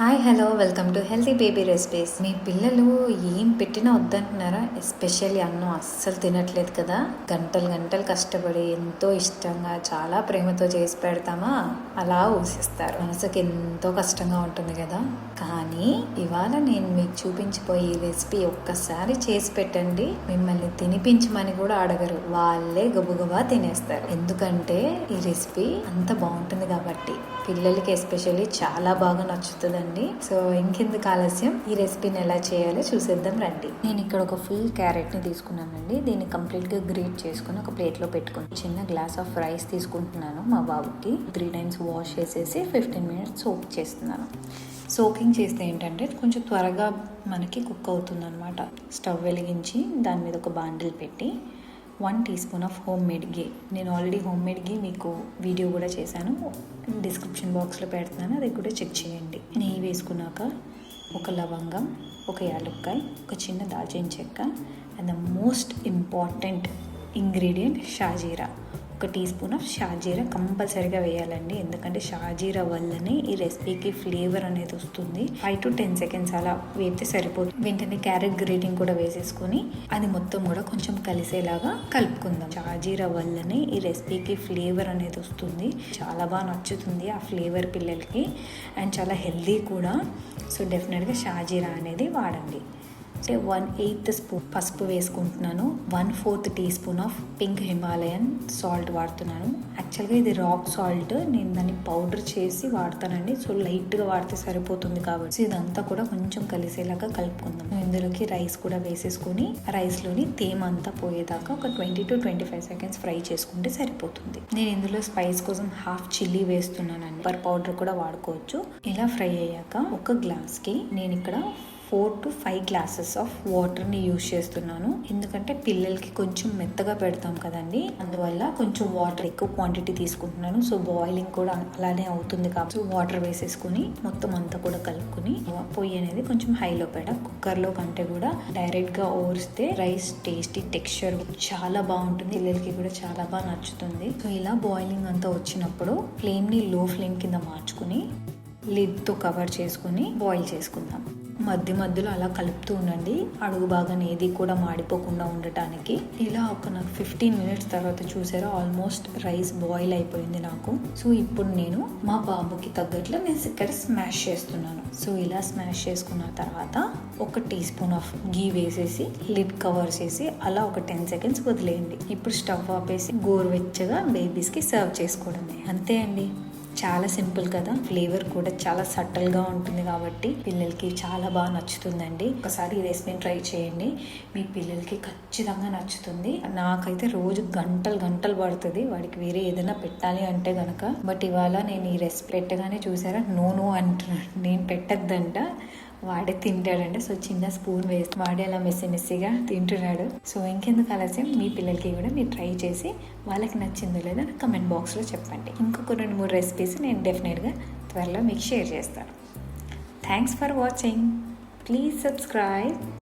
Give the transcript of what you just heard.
Hi hello welcome to healthy baby recipes మీ పిల్లలు ఏం పెట్టినా వద్దంటున్నారా? ఎస్పెషల్లీ అన్నం అస్సలు తినట్లేదు కదా? గంటలు గంటలు కష్టపడి ఎంతో ఇష్టంగా చాలా ప్రేమతో చేసి పెడతామా? అలా ఊసిస్తారు. మనసుకి ఎంతో కష్టంగా ఉంటుంది కదా? కానీ ఇవాళ నేను మీకు చూపించిపోయే ఈ రెసిపీ ఒక్కసారి చేసి పెట్టండి. మిమ్మల్ని తినిపించమని కూడా అడగరు. వాళ్ళే గబుగబా తినేస్తారు. ఎందుకంటే ఈ రెసిపీ అంత బాగుంటుంది కాబట్టి. పిల్లలకి ఎస్పెషల్లీ చాలా బాగా నచ్చుతుందండి. సో ఇంకెందుకు ఆలస్యం? ఈ రెసిపీని ఎలా చేయాలో చూసేద్దాం రండి. నేను ఇక్కడ ఒక ఫుల్ క్యారెట్ని తీసుకున్నానండి. దీన్ని కంప్లీట్గా గ్రేట్ చేసుకుని ఒక ప్లేట్లో పెట్టుకుని చిన్న గ్లాస్ ఆఫ్ రైస్ తీసుకుంటున్నాను మా బాబుకి. త్రీ టైమ్స్ వాష్ చేసేసి ఫిఫ్టీన్ మినిట్స్ సోక్ చేస్తున్నాను. సోకింగ్ చేస్తే ఏంటంటే కొంచెం త్వరగా మనకి కుక్ అవుతుంది అనమాట స్టవ్ వెలిగించి దాని మీద ఒక బాండిల్ పెట్టి one teaspoon of homemade ghee నేను ఆల్రెడీ హోమ్ మేడ్ గీ మీకు వీడియో కూడా చేశాను. డిస్క్రిప్షన్ బాక్స్లో పెడుతున్నాను. అది కూడా చెక్ చేయండి. నెయ్యి వేసుకున్నాక ఒక లవంగం ఒక యాలక్కాయ ఒక చిన్న దాల్చిన చెక్క and the most important ingredient shahjeera. ఒక టీ స్పూన్ ఆఫ్ షాజీరా కంపల్సరీగా వేయాలండి. ఎందుకంటే షాజీరా వల్లనే ఈ రెసిపీకి ఫ్లేవర్ అనేది వస్తుంది. ఫైవ్ టు టెన్ సెకండ్స్ అలా వేస్తే సరిపోతుంది. వెంటనే క్యారెట్ గ్రేటింగ్ కూడా వేసేసుకొని అది మొత్తం కూడా కొంచెం కలిసేలాగా కలుపుకుందాం. షాజీరా వల్లనే ఈ రెసిపీకి ఫ్లేవర్ అనేది వస్తుంది. చాలా బాగా నచ్చుతుంది ఆ ఫ్లేవర్ పిల్లలకి. అండ్ చాలా హెల్దీ కూడా. సో డెఫినెట్గా షాజీరా అనేది వాడండి. అంటే వన్ ఎయిత్ స్పూన్ పసుపు వేసుకుంటున్నాను. One fourth teaspoon of pink Himalayan salt వాడుతున్నాను. యాక్చువల్గా ఇది రాక్ సాల్ట్ నేను దాన్ని పౌడర్ చేసి వాడతానండి. సో లైట్గా వాడితే సరిపోతుంది కాబట్టి. ఇదంతా కూడా కొంచెం కలిసేలాగా కలుపుకుందాం. ఇందులోకి రైస్ కూడా వేసేసుకొని రైస్లోని తేమ అంతా పోయేదాకా ఒక twenty to twenty five seconds fry చేసుకుంటే సరిపోతుంది. నేను ఇందులో స్పైస్ కోసం హాఫ్ చిల్లీ వేస్తున్నానండి. పర్ పౌడర్ కూడా వాడుకోవచ్చు. ఇలా ఫ్రై అయ్యాక ఒక గ్లాస్కి నేను ఇక్కడ four to five glasses of వాటర్ని యూజ్ చేస్తున్నాను. ఎందుకంటే పిల్లలకి కొంచెం మెత్తగా పెడతాం కదండి. అందువల్ల కొంచెం వాటర్ ఎక్కువ క్వాంటిటీ తీసుకుంటున్నాను. సో బాయిలింగ్ కూడా అలానే అవుతుంది కాబట్టి వాటర్ వేసేసుకుని మొత్తం అంతా కూడా కలుపుకుని పొయ్యి అనేది కొంచెం హైలో పెట్ట కుక్కర్లో కంటే కూడా డైరెక్ట్గా ఓరిస్తే రైస్ టేస్టీ టెక్స్చర్ చాలా బాగుంటుంది. పిల్లలకి కూడా చాలా బాగా నచ్చుతుంది. సో ఇలా బాయిలింగ్ అంతా వచ్చినప్పుడు ఫ్లేమ్ని లో ఫ్లేమ్ కింద మార్చుకుని లిడ్తో కవర్ చేసుకుని బాయిల్ చేసుకుందాం. మధ్య మధ్యలో అలా కలుపుతూ ఉండండి. అడుగు భాగం ఏది కూడా మాడిపోకుండా ఉండటానికి. ఇలా ఒక నాకు ఫిఫ్టీన్ మినిట్స్ తర్వాత చూసారా ఆల్మోస్ట్ రైస్ బాయిల్ అయిపోయింది నాకు. సో ఇప్పుడు నేను మా బాబుకి తగ్గట్లు నేను ఇక్కడ స్మాష్ చేస్తున్నాను. సో ఇలా స్మాష్ చేసుకున్న తర్వాత ఒక టీ స్పూన్ ఆఫ్ గీ వేసేసి లిడ్ కవర్ చేసి అలా ఒక టెన్ సెకండ్స్ వదిలేయండి. ఇప్పుడు స్టవ్ ఆపేసి గోరువెచ్చగా బేబీస్కి సర్వ్ చేసుకోవడమే. అంతే అండి. చాలా సింపుల్ కదా. ఫ్లేవర్ కూడా చాలా సటల్గా ఉంటుంది కాబట్టి పిల్లలకి చాలా బాగా నచ్చుతుందండి. ఒకసారి ఈ రెసిపీని ట్రై చేయండి. మీ పిల్లలకి ఖచ్చితంగా నచ్చుతుంది. నాకైతే రోజు గంటలు గంటలు పడుతుంది. వాడికి వేరే ఏదైనా పెట్టాలి అంటే గనక. బట్ ఇవాళ నేను ఈ రెసిపీ పెట్టగానే చూసారా? నో నో అంటున్నాను నేను పెట్టద్దంట. వాడే తింటాడంటే సో చిన్న స్పూన్ వేసి వాడే అలా మెస్సి మెస్సిగా తింటున్నాడు. సో ఇంకెందుకు ఆలస్యం? మీ పిల్లలకి కూడా మీరు ట్రై చేసి వాళ్ళకి నచ్చిందో లేదో కమెంట్ బాక్స్లో చెప్పండి. ఇంకొక రెండు మూడు రెసిపీస్ నేను డెఫినెట్గా త్వరలో మీకు షేర్ చేస్తాను. Thanks for watching. Please subscribe.